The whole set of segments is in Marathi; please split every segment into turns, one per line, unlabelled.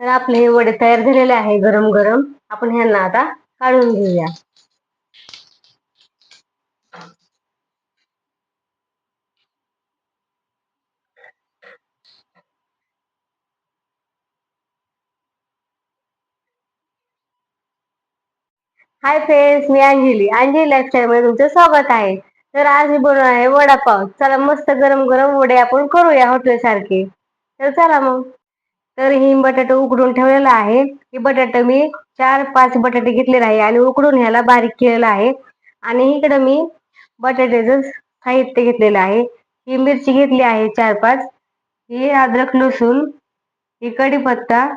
तर आपले हे वडे तयार झालेले आहे गरम गरम. आपण ह्यांना आता काढून घेऊया. हाय फ्रेंड्स मी अंजली. अंजली लाईफस्टाईल मध्ये तुमचं स्वागत आहे. तर आज मी बनवणार आहे वडापाव. चला मस्त गरम गरम वडे आपण करूया हॉटेल सारखे तर चला मग. तर ही बटाटे उकडून ठेवलेला आहे. हे बटाटे मी चार पाच बटाटे घेतलेले आहे आणि उकडून ह्याला बारीक केलेला आहे. आणि इकडं मी बटाट्याचं साहित्य घेतलेलं आहे. ही मिरची घेतली आहे चार पाच. ही अद्रक लसूण ही कढीपत्ता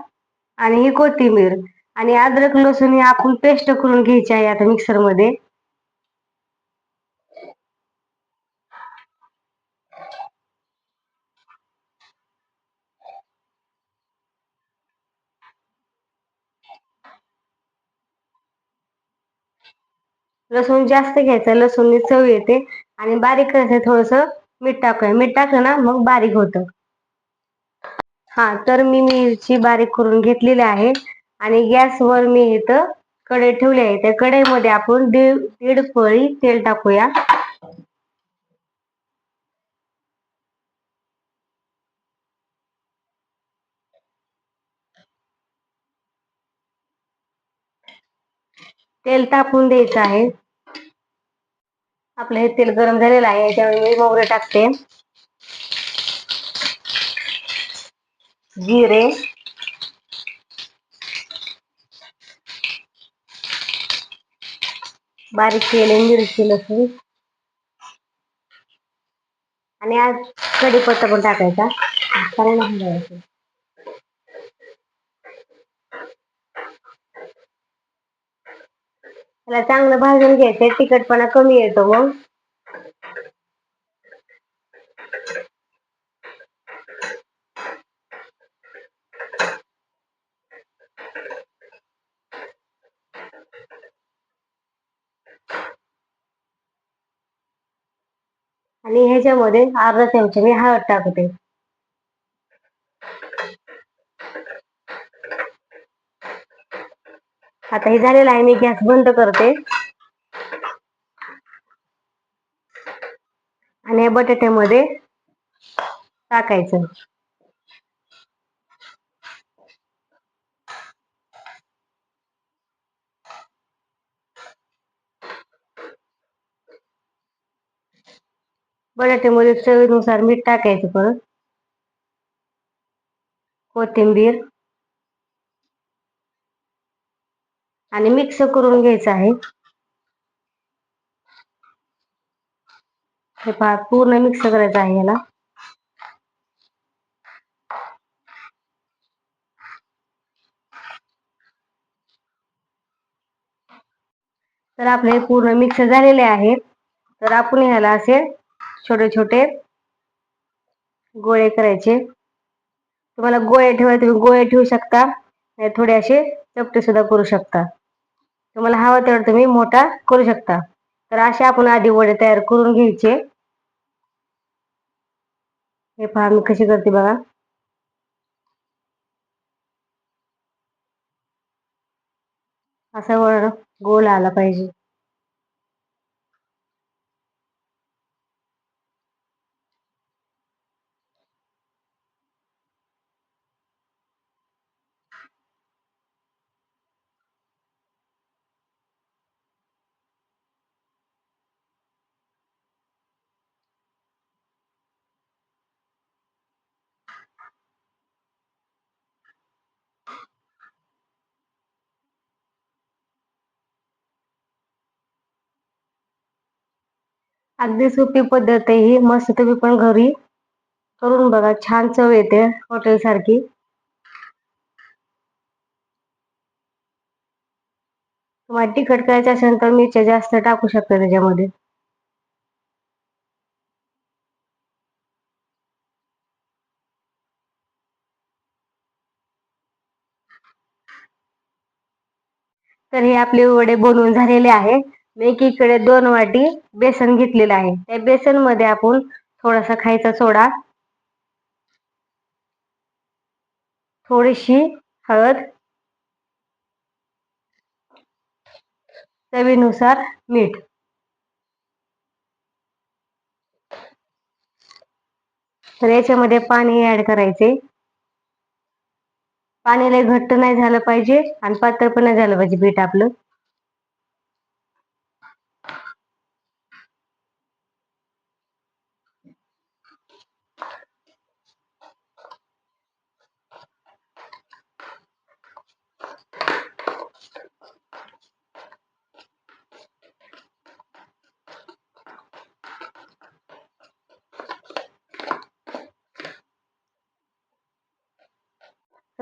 आणि ही कोथिंबीर. आणि अद्रक लसूण ही आपण पेस्ट करून घ्यायची आहे आता मिक्सरमध्ये लसूण जास्त घ्यायचं लसूण चव येते आणि बारीक करायचं थोडस मीठ टाकूया. मीठ टाकलं ना मग बारीक होतं. हा तर मी मिरची बारीक करून घेतलेली आहे आणि गॅसवर मी इथं कढई ठेवली आहे. त्या कढईमध्ये आपण दीड दीड पळी तेल टाकूया. तेल तापून द्यायचं आहे. आपलं हे तेल गरम झालेलं आहे त्यामुळे मी मोगरे टाकते. जिरे. बारीक केले मिरची लसूण. आणि आज कढीपत्ता पण टाकायचा. कारण त्याला चांगलं भाजून घ्यायचंय तिखटपणा कमी येतो मग. आणि ह्याच्यामध्ये अर्धा चमचा मी हळद टाकते. आता हे झालेलं आहे मी गॅस बंद करते. आणि या बटाट्यामध्ये टाकायचं. बटाट्यामध्ये चवीनुसार मीठ टाकायचं परत. कोथिंबीर. आणि मिक्स करून घ्यायचं आहे. हे पहा पूर्ण मिक्स करायचं आहे याला. तर आपले पूर्ण मिक्स झालेले आहेत तर आपण ह्याला असे छोटे छोटे गोळे करायचे. तुम्हाला गोळे ठेवायचे तुम्ही गोळे ठेवू शकता. थोडे असे चपटे सुद्धा करू शकता. तुम्हाला हवा तेवढा तुम्ही मोठा करू शकता. तर असे आपण आधी वडे तयार करून घ्यायचे. हे पहा मी कशी करते बघा. असा वड गोल आला पाहिजे. अगदी सोपी पद्धत आहे ही. मस्त तुम्ही पण घरी करून बघा. छान चव येते हॉटेल सारखी. तुम्हाला तिखट करायचं असेल तर मिरच्या जास्त टाकू शकता त्याच्यामध्ये. तर हे आपले वडे बनवून झालेले आहे. मी एकीकडे दोन वाटी बेसन घेतलेलं आहे. त्या बेसनमध्ये आपण थोडासा खायचा सोडा. थोडीशी हळद. चवीनुसार मीठ. तर याच्यामध्ये पाणी ऍड करायचे. पाणी लय घट्ट नाही झालं पाहिजे आणि पातळ पण नाही झालं पाहिजे पीठ आपलं.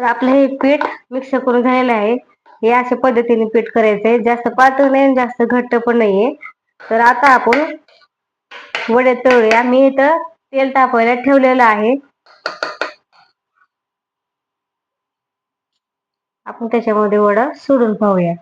तर आपलं हे पीठ मिक्स करून झालेलं आहे. हे अशा पद्धतीने पीठ करायचं आहे. जास्त पातळ नाही जास्त घट्ट पण नाहीये. तर आता आपण वडे तळूया. मी इथं तेल तापवायला ठेवलेलं आहे. आपण त्याच्यामध्ये वडा सोडून पाहूया.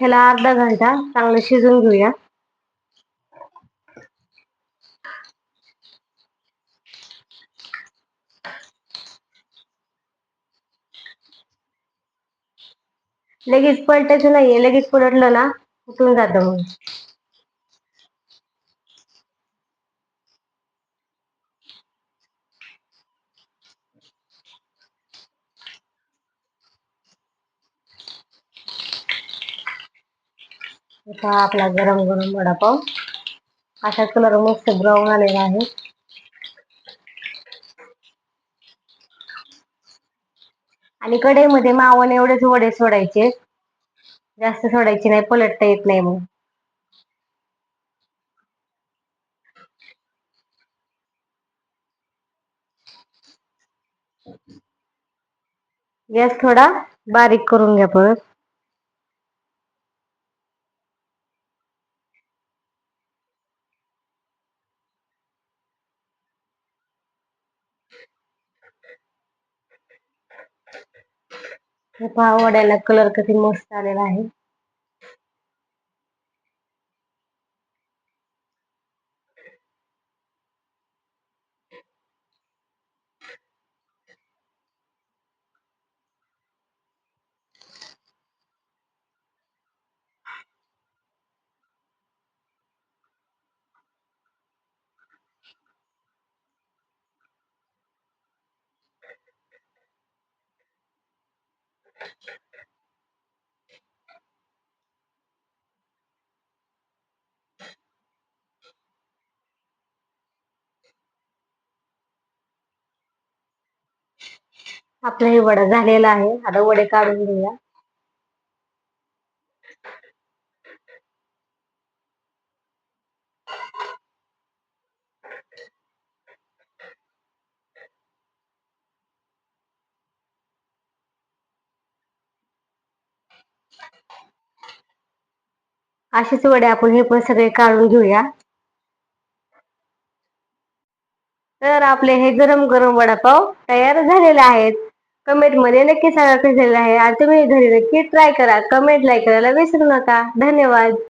ह्याला अर्धा घंटा चांगलं शिजून घेऊया. लगेच पलटायचं नाहीये लगेच पलटलं ना उठून जातं मग. आता आपला गरम गरम वडापाव. असा कलर मस्त ब्राऊन आलेला आहे. आणि कढईमध्ये मावन एवढेच वडे सोडायचे. जास्त सोडायचे नाही पलटता येत नाही मग गॅस थोडा बारीक करून घ्या परत. पहा वड्याला कलर किती मस्त आलेला आहे. आपलं हे वडा झालेला आहे. आता वडे काढून घेऊया. असेच वडे आपण हे पण सगळे काढून घेऊया. तर आपले हे गरम गरम वडापाव तयार झालेले आहेत. कमेंटमध्ये नक्की सांगा कसे आहे. आणि तुम्ही घरी नक्की ट्राय करा. कमेंट लाईक करायला विसरू नका. धन्यवाद.